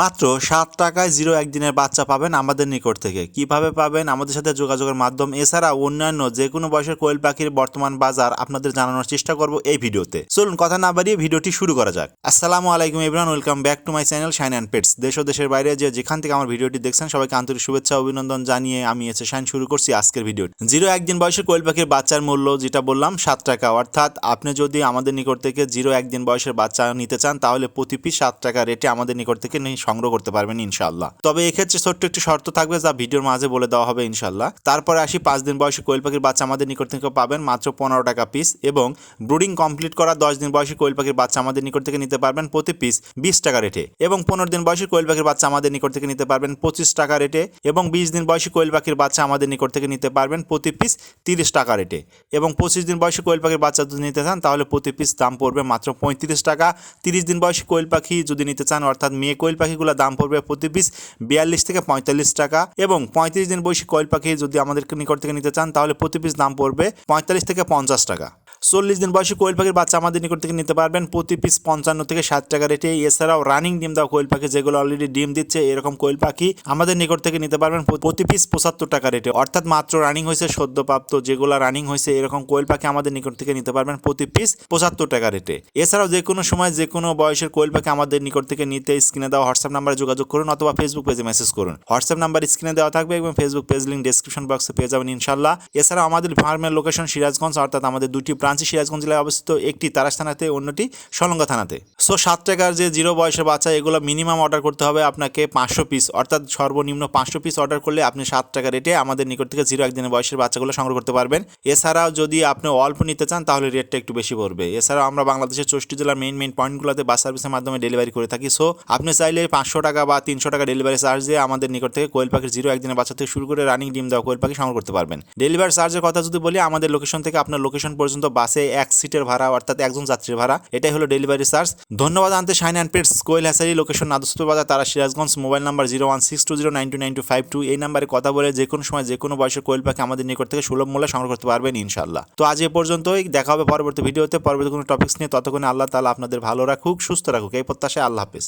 মাত্র সাত টাকায় জিরো একদিনের বাচ্চা পাবেন আমাদের নিকট থেকে। কীভাবে পাবেন? আমাদের সাথে যোগাযোগের মাধ্যম। এছাড়া অন্যান্য যে কোনো বয়সের কোয়েল পাখির বর্তমান বাজার আপনাদের জানানোর চেষ্টা করব এই ভিডিওতে। চলুন, কথা না বাড়িয়ে ভিডিওটি শুরু করা যাক। আসসালামু আলাইকুম Ibran welcome back to my channel Shine and Pets. দেশ ও দেশের বাইরে যে যেখান থেকে আমার ভিডিওটি দেখছেন, সবাইকে আন্তরিক শুভেচ্ছা, অভিনন্দন জানিয়ে আমি এসে শাইন শুরু করছি আজকের ভিডিও। জিরো একদিন বয়সের কোয়েল পাখির বাচ্চার মূল্য যেটা বললাম, সাত টাকা। অর্থাৎ আপনি যদি আমাদের নিকট থেকে জিরো একদিন বয়সের বাচ্চা নিতে চান, তাহলে প্রতি পিস সাত টাকা রেটে আমাদের নিকট থেকে নিয়ে সংগ্রহ করতে পারবেন ইনশাল্লাহ তবে এক্ষেত্রে ছোট্ট একটি শর্ত থাকবে যা ভিডিওর মাঝে বলে দেওয়া হবে ইনশাল্লাহ তারপরে আসি পাঁচ দিন বয়সী কোয়েল পাখির বাচ্চা আমাদের নিকট থেকে পাবেন মাত্র পনেরো টাকা পিস এবং ব্রুডিং কমপ্লিট করা দশ দিন বয়সী কোয়েল পাখির বাচ্চা আমাদের নিকট থেকে নিতে পারবেন প্রতি পিস বিশ টাকা রেটে এবং পনেরো দিন বয়সী কোয়েল পাখির বাচ্চা আমাদের নিকট থেকে নিতে পারবেন পঁচিশ টাকা রেটে এবং বিশ দিন বয়সী কোয়েল পাখির বাচ্চা আমাদের নিকট থেকে নিতে পারবেন প্রতি পিস তিরিশ টাকা রেটে এবং পঁচিশ দিন বয়সী কোয়েল পাখির বাচ্চা যদি নিতে চান তাহলে প্রতি পিস দাম পড়বে মাত্র পঁয়ত্রিশ টাকা। তিরিশ দিন বয়সী কোয়েল পাখি যদি নিতে চান অর্থাৎ মেয়ে কোয়েল পাখিগুলো দাম পড়বে প্রতি পিস বিয়াল্লিশ থেকে পঁয়তাল্লিশ টাকা এবং পঁয়ত্রিশ দিন বয়সী কোয়েল পাখি যদি আমাদের নিকট থেকে নিতে চান, তাহলে প্রতি পিস দাম পড়বে পঁয়তাল্লিশ থেকে পঞ্চাশ টাকা। চল্লিশ দিন বয়সী কোয়েল পাখির বাচ্চা আমাদের নিকট থেকে নিতে পারবেন। প্রতি পিস পঞ্চান্ন থেকে ষাট টাকা রেটে এছাড়াও রানিং ডিম দেওয়া কোয়েল পাখি যেগুলো অলরেডি ডিম দিচ্ছে, এরকম কোয়েল পাখি আমাদের নিকট থেকে নিতে পারবেন প্রতি পিস পঁচাত্তর টাকা রেটে অর্থাৎ মাত্র রানিং হয়েছে সদ্যপ্রাপ্ত যেগুলো রানিং হয়েছে, এরকম কোয়েল পাখি আমাদের নিকট থেকে নিতে পারবেন প্রতি পিস পঁচাত্তর টাকা রেটে এছাড়াও যে কোনো সময় যে কোনো বয়সের কোয়েল পাখি আমাদের নিকট থেকে নিতে স্ক্রিনে দেওয়া হোয়াটসঅ্যাপ নাম্বারে যোগাযোগ করুন অথবা ফেসবুক পেজে মেসেজ করুন। হোয়াটসঅ্যাপ নাম্বার স্ক্রিনে দেওয়া থাকবে এবং ফেসবুক পেজ লিঙ্ক ডেসক্রিপশন বক্সে পেয়ে যাবেন ইনশাল্লাহ। এছাড়াও আমাদের ফার্মের লোকেশন সিরাজগঞ্জ, অর্থাৎ আমাদের দুটি ব্রাঞ্চই সিরাজগঞ্জ জেলায় অবস্থিত একটি তারাস থানাতে, অন্যটি সলঙ্গা থানাতে। সো, সাত টাকার যে জিরো বয়সের বাচ্চা, এগুলো মিনিমাম অর্ডার করতে হবে আপনাকে পাঁচশো পিস অর্থাৎ সর্বনিম্ন পাঁচশো পিস অর্ডার করলে আপনি সাত টাকা রেটে আমাদের নিকট থেকে জিরো একদিনের বয়সের বাচ্চাগুলো সংগ্রহ করতে পারবেন। এছাড়াও যদি আপনি অল্প নিতে চান, তাহলে রেটটা একটু বেশি পড়বে। এছাড়াও আমরা বাংলাদেশের চৌষ্টি জেলার মেইন মেইন পয়েন্টগুলোতে বাস সার্ভিসের মাধ্যমে ডেলিভারি করে থাকি। সো, আপনি চাইলে পাঁচশো টাকা বা তিনশো টাকা ডেলিভারি চার্জ দিয়ে আমাদের নিকট থেকে কোয়েল পাখির জিরো একদিনের বাচ্চা থেকে শুরু করে রানিং ডিম দেওয়া কোয়েল পাখি সংগ্রহ করতে পারবেন। ডেলিভারি চার্জের কথা যদি বলি, আমাদের লোকেশন থেকে আপনার লোকেশন পর্যন্ত বাসে এক সিটের ভাড়া, অর্থাৎ একজন যাত্রীর ভাড়া। এটাই হলো ডেলিভারি চার্জ ধন্যবাদ আনতে শাইন অ্যান্ড পেটস, কোয়েল হ্যাসারি লোকেশন নাদুস্তুর বাজার, তারা Sirajganj mobile number zero one six two zero nine two nine two five two এই নাম্বারে কথা বলে যে কোনো সময়, যে কোনো বয়সের কোয়েল পাখি আমাদের নিকট থেকে সুলভ মূল্যে সংগ্রহ করতে পারবেন ইনশাল্লাহ তো আজ এ পর্যন্তই, দেখা হবে পরবর্তী ভিডিওতে। পরবর্তী কোনো টপিক্স নিয়ে, ততক্ষণে আল্লাহ তালা আপনাদের ভালো রাখুক, সুস্থ রাখুক। এই প্রত্যাশায় আল্লাহ হাফিজ।